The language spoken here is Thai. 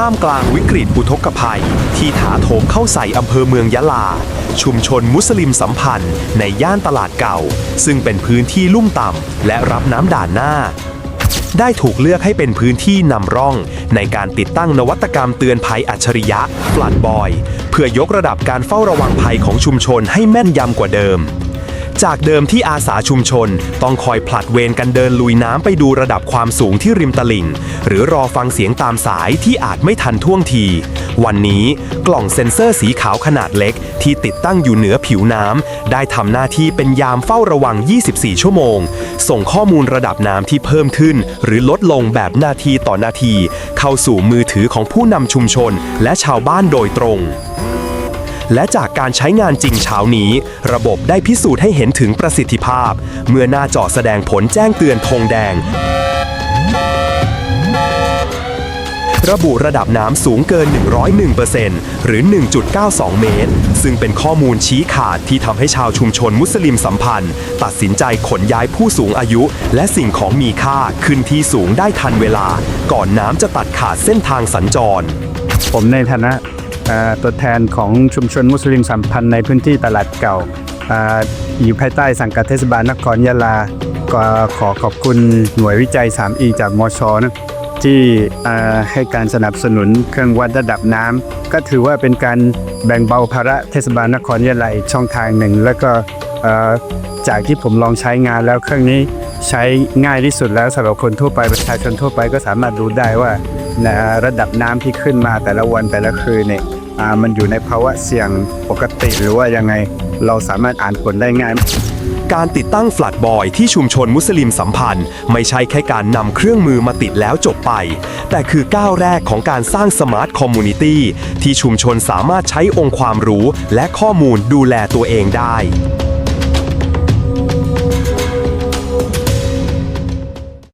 ท่ามกลางวิกฤตอุทกภัย ที่ถาโถมเข้าใส่อำเภอเมืองยะลา ชุมชนมุสลิมสัมพันธ์ในย่านตลาดเก่า ซึ่งเป็นพื้นที่ลุ่มต่ำและรับน้ำด่านหน้า ได้ถูกเลือกให้เป็นพื้นที่นำร่อง ในการติดตั้งนวัตกรรมเตือนภัยอัจฉริยะ ฟลัดบอย เพื่อยกระดับการเฝ้าระวังภัยของชุมชนให้แม่นยำกว่าเดิม จากเดิมที่อาสาชุมชน ต้องคอยผลัดเวรกันเดินลุยน้ำไปดูระดับความสูงที่ริมตลิ่ง หรือรอฟังเสียงตามสายที่อาจไม่ทันท่วงที วันนี้กล่องเซ็นเซอร์สีขาวขนาดเล็ก ที่ติดตั้งอยู่เหนือผิวน้ำได้ทำหน้าที่เป็นยามเฝ้าระวัง 24 ชั่วโมง ส่งข้อมูลระดับน้ำที่เพิ่มขึ้น หรือลดลงแบบนาทีต่อนาที เข้าสู่มือถือของผู้นำชุมชนและชาวบ้านโดยตรง และจากการใช้งานจริงเช้านี้ ระบบได้พิสูจน์ให้เห็นถึงประสิทธิภาพ เมื่อหน้าจอแสดงผลแจ้งเตือนธงแดง ระบุระดับน้ำสูงเกิน 101%หรือ 1.92 เมตร ซึ่งเป็นข้อมูลชี้ขาดที่ทำให้ชาวชุมชนมุสลิมสัมพันธ์ ตัดสินใจขนย้ายผู้สูงอายุ และสิ่งของมีค่าขึ้นที่สูงได้ทันเวลา ก่อนน้ำจะตัดขาดเส้นทางสัญจร ผมในฐานะ ตัวแทนของชุมชนมุสลิมสัมพันธ์ในพื้นที่ตลาดเก่าออยู่ภายใต้สังกัดเทศบาลนครยะลาก็ขอขอบคุณหน่วยวิจัย 3E จากมชนะที่ให้การสนับสนุนเครื่องวัดระดับน้ำก็ถือว่าเป็นการแบ่งเบาภาระเทศบาลนครยะลาช่องทางหนึ่ง แล้วก็จากที่ผมลองใช้งานแล้วเครื่องนี้ใช้ง่ายที่สุดแล้วสำหรับคนทั่วไปประชาชนทั่วไปก็สามารถรู้ได้ว่าระดับน้ำที่ขึ้นมาแต่ละวันแต่ละคืนเนี่ย มันอยู่ในภาวะเสี่ยงปกติหรือว่ายังไง เราสามารถอ่านผลได้ง่าย การติดตั้งฟลัดบอยที่ชุมชนมุสลิมสัมพันธ์ ไม่ใช่แค่การนำเครื่องมือมาติดแล้วจบไป แต่คือก้าวแรกของการสร้างสมาร์ทคอมมูนิตี้ที่ชุมชนสามารถใช้องค์ความรู้และข้อมูลดูแลตัวเองได้